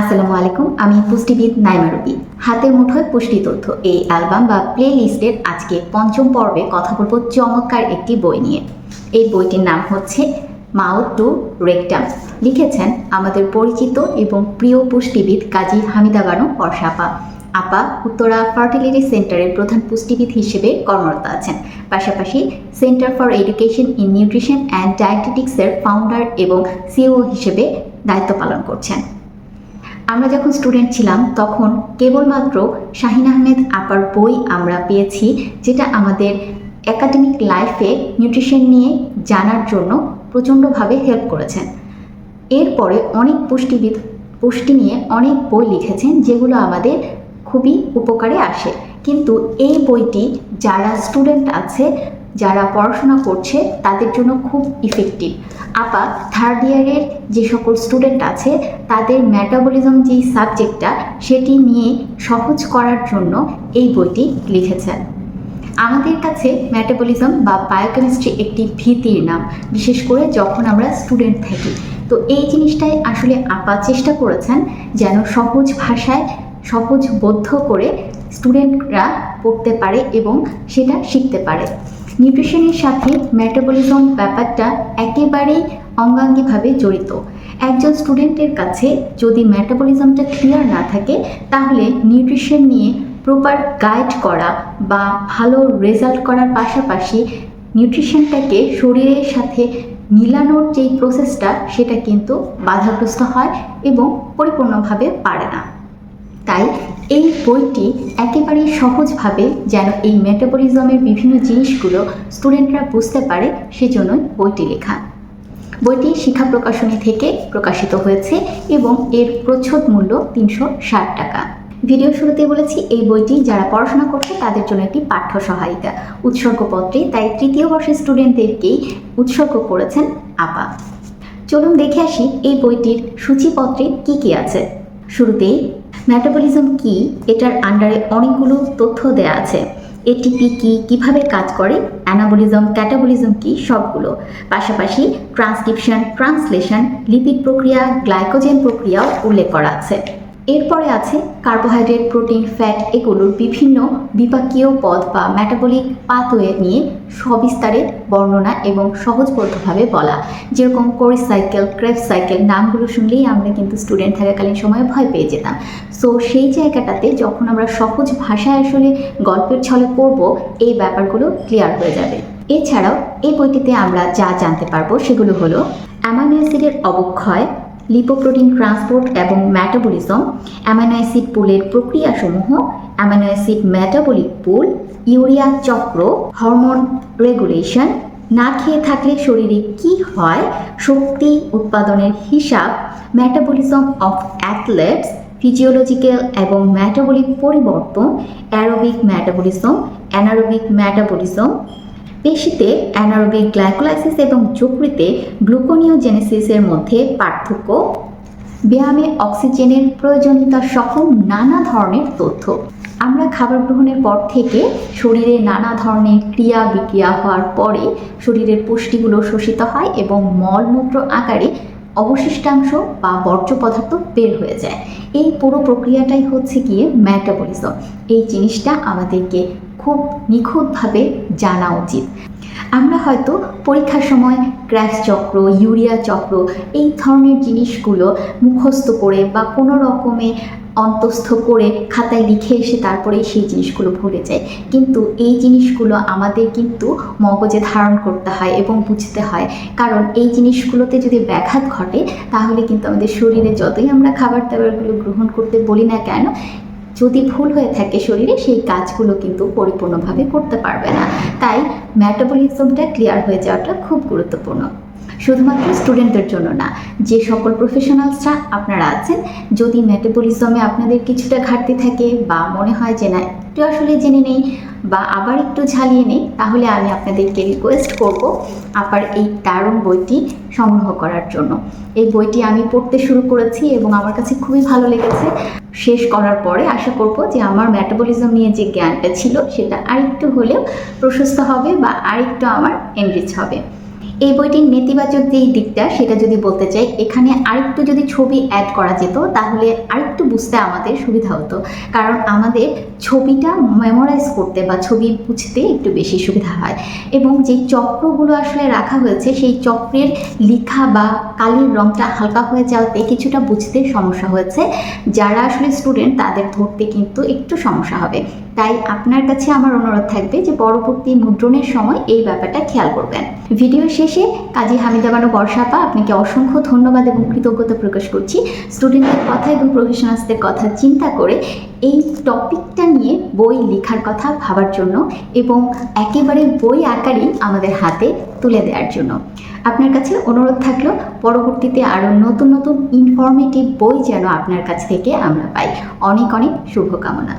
আসসালামু আলাইকুম, আমি পুষ্টিবিদ নাইমা রবি। হাতের মুঠোয় পুষ্টি তথ্য, এই অ্যালবাম বা প্লে লিস্টের আজকে পঞ্চম পর্বে কথা বলব চমৎকার একটি বই নিয়ে। এই বইটির নাম হচ্ছে মাউথ টু রেকটাম। লিখেছেন আমাদের পরিচিত এবং প্রিয় পুষ্টিবিদ কাজী হামিদা বানু বর্ষাপা আপা উত্তরা ফার্টিলিটি সেন্টারের প্রধান পুষ্টিবিদ হিসেবে কর্মরত আছেন। পাশাপাশি centre for education in nutrition and ডায়েটেটিক্সের founder এবং সিও হিসেবে দায়িত্ব পালন করছেন। আমরা যখন স্টুডেন্ট ছিলাম, তখন কেবলমাত্র শাহিন আহমেদ আপার বই আমরা পেয়েছি, যেটা আমাদের একাডেমিক লাইফে নিউট্রিশন নিয়ে জানার জন্য প্রচণ্ডভাবে হেল্প করেছেন। এরপরে অনেক পুষ্টিবিদ, পুষ্টি নিয়ে অনেক বই লিখেছেন, যেগুলো আমাদের খুবই উপকারে আসে। কিন্তু এই বইটি যারা স্টুডেন্ট আছে যারা পড়াশোনা করছে তাদের জন্য খুব ইফেক্টিভ আপা থার্ড ইয়ারের যে সকল স্টুডেন্ট আছে, তাদের ম্যাটাবলিজম যেই সাবজেক্টটা সেটি নিয়ে সহজ করার জন্য এই বইটি লিখেছেন। আমাদের কাছে ম্যাটাবলিজম বা বায়োকেমিস্ট্রি একটি ভীতির নাম, বিশেষ করে যখন আমরা স্টুডেন্ট থাকি। তো এই জিনিসটাই আসলে আপা চেষ্টা করেছেন যেন সহজ ভাষায় সহজ বোধ্য করে স্টুডেন্টরা পড়তে পারে এবং সেটা শিখতে পারে। নিউট্রিশনের সাথে মেটাবলিজম ব্যাপারটা একেবারেই অঙ্গাঙ্গিভাবে জড়িত। একজন স্টুডেন্টের কাছে যদি মেটাবলিজমটা ক্লিয়ার না থাকে, তাহলে নিউট্রিশন নিয়ে প্রপার গাইড করা বা ভালো রেজাল্ট করার পাশাপাশি নিউট্রিশনটাকে শরীরের সাথে মিলানোর যেই প্রসেসটা সেটা কিন্তু বাধাগ্রস্ত হয় এবং পরিপূর্ণভাবে পারে না। তাই এই বইটি একেবারেই সহজভাবে যেন এই মেটাবলিজমের বিভিন্ন জিনিসগুলো স্টুডেন্টরা বুঝতে পারে সেজন্যই বইটি লেখা। বইটি শিক্ষা প্রকাশনী থেকে প্রকাশিত হয়েছে এবং এর প্রচ্ছদ মূল্য তিনশো ষাট টাকা। ভিডিও শুরুতে বলেছি, এই বইটি যারা পড়াশোনা করছে তাদের জন্য একটি পাঠ্য সহায়িকা। উৎসর্গপত্রে তাই তৃতীয় বর্ষের স্টুডেন্টদেরকেই উৎসর্গ করেছেন আপা। চলুন দেখে আসি এই বইটির সূচিপত্রে কি কি আছে। শুরুতেই মেটাবলিজম কি, এটার আন্ডারে অনেকগুলো তথ্য দেয়া আছে। এটিপি কি, কীভাবে কাজ করে অ্যানাবলিজম ক্যাটাবলিজম কি, সবগুলো। পাশাপাশি ট্রান্সক্রিপশন ট্রান্সলেশন লিপিড প্রক্রিয়া গ্লাইকোজেন প্রক্রিয়াও উল্লেখ করা আছে। এরপরে আছে কার্বোহাইড্রেট প্রোটিন ফ্যাট এগুলোর বিভিন্ন বিপাকীয় পদ বা মেটাবলিক পাথওয়ে নিয়ে সবিস্তারে বর্ণনা এবং সহজবোধ্যভাবে বলা। যেরকম কোরিস সাইকেল ক্রেফ সাইকেল নামগুলো শুনলেই আমরা কিন্তু স্টুডেন্ট থাকাকালীন সময়ে ভয় পেয়ে যেতাম। সো সেই জায়গাটাতে যখন আমরা সহজ ভাষায় আসলে গল্পের ছলে পড়ব, এই ব্যাপারগুলো ক্লিয়ার হয়ে যাবে। এছাড়াও, এই বইটিতে আমরা যা জানতে পারব সেগুলো হলো, অ্যামাইনো অ্যাসিডের অবক্ষয় লিপোপ্রোটিন ট্রান্সপোর্ট এবং ম্যাটাবলিজম অ্যামাইনো অ্যাসিড পুলের প্রক্রিয়াসমূহ, amino acid metabolic pool, urea চক্র, হরমোন রেগুলেশন, না খেয়ে থাকলে শরীরে কি হয়, শক্তি উৎপাদনের হিসাব ম্যাটাবলিজম অফ অ্যাথলেটস, ফিজিওলজিক্যাল এবং ম্যাটাবলিক পরিবর্তন, অ্যারোবিক ম্যাটাবলিজম অ্যানারোবিক মেটাবলিজম পেশিতে অ্যানারোবিক গ্লাইকোলাইসিস এবং যকৃতে গ্লুকোনিওজেনেসিসের মধ্যে পার্থক্য, ব্যায়ামে অক্সিজেনের প্রয়োজনীয়তা সহ নানা ধরনের তথ্য। আমরা খাবার গ্রহণের পর থেকে শরীরে নানা ধরনের ক্রিয়া বিক্রিয়া হওয়ার পরে শরীরের পুষ্টিগুলো শোষিত হয় এবং মলমূত্র আকারে অবশিষ্টাংশ বা বর্জ্য পদার্থ বের হয়ে যায়। এই পুরো প্রক্রিয়াটাই হচ্ছে গিয়ে ম্যাটাবলিজম এই জিনিসটা আমাদেরকে খুব নিখুঁতভাবে জানা উচিত। আমরা হয়তো পরীক্ষার সময় ক্র্যাশ চক্র, ইউরিয়া চক্র এই ধরনের জিনিসগুলো মুখস্থ করে বা কোনো রকমে অন্তস্থ করে খাতায় লিখে এসে তারপরেই সেই জিনিসগুলো ভুলে যায়। কিন্তু এই জিনিসগুলো আমাদের কিন্তু মগজে ধারণ করতে হয় এবং বুঝতে হয়। কারণ এই জিনিসগুলোতে যদি ব্যাঘাত ঘটে, তাহলে কিন্তু আমাদের শরীরে যতই আমরা খাবার দাবারগুলো গ্রহণ করতে বলি না কেন যদি ভুল হয়ে থাকে শরীরে, সেই কাজগুলো কিন্তু পরিপূর্ণভাবে করতে পারবে না। তাই ম্যাটাবলিজমটা ক্লিয়ার হয়ে যাওয়াটা খুব গুরুত্বপূর্ণ। শুধুমাত্র স্টুডেন্টদের জন্য না, যে সকল প্রফেশনালসরা আপনারা আছেন, যদি মেটাবলিজমে আপনাদের কিছুটা ঘাটতি থাকে বা মনে হয় যে না, একটু আসলে জেনে নেই বা আবার একটু ঝালিয়ে নেই, তাহলে আমি আপনাদেরকে রিকোয়েস্ট করব আবার এই দারুণ বইটি সংগ্রহ করার জন্য। এই বইটি আমি পড়তে শুরু করেছি এবং আমার কাছে খুবই ভালো লেগেছে। শেষ করার পরে আশা করব যে আমার ম্যাটাবলিজম নিয়ে যে জ্ঞানটা ছিল, সেটা আরেকটু হলেও প্রশস্ত হবে বা আরেকটু আমার এনরিচ হবে। এই বইটির নেতিবাচক যেই দিকটা, সেটা যদি বলতে চাই, এখানে আরেকটু যদি ছবি অ্যাড করা যেত, তাহলে আরেকটু বুঝতে আমাদের সুবিধা হতো। কারণ আমাদের ছবিটা মেমোরাইজ করতে বা ছবি বুঝতে একটু বেশি সুবিধা হয়। এবং যে চক্রগুলো আসলে রাখা হয়েছে, সেই চক্রের লেখা বা কালির রংটা হালকা হয়ে যাওয়াতে কিছুটা বুঝতে সমস্যা হয়েছে। যারা আসলে স্টুডেন্ট তাদের ধরতে কিন্তু একটু সমস্যা হবে। তাই আপনার কাছে আমার অনুরোধ থাকবে যে পরবর্তী মুদ্রণের সময় এই ব্যাপারটা খেয়াল করবেন। ভিডিও শেষে কাজী হামিদা বানু বর্ষাপা, আপনাকে অসংখ্য ধন্যবাদ এবং কৃতজ্ঞতা প্রকাশ করছি। স্টুডেন্টদের কথা এবং প্রফেশনালসদের কথা চিন্তা করে এই টপিকটা নিয়ে বই লেখার কথা ভাবার জন্য এবং একেবারে বই আকারেই আমাদের হাতে তুলে দেওয়ার জন্য। আপনার কাছে অনুরোধ থাকল, পরবর্তীতে আরও নতুন নতুন ইনফরমেটিভ বই যেন আপনার কাছ থেকে আমরা পাই। অনেক অনেক শুভকামনা।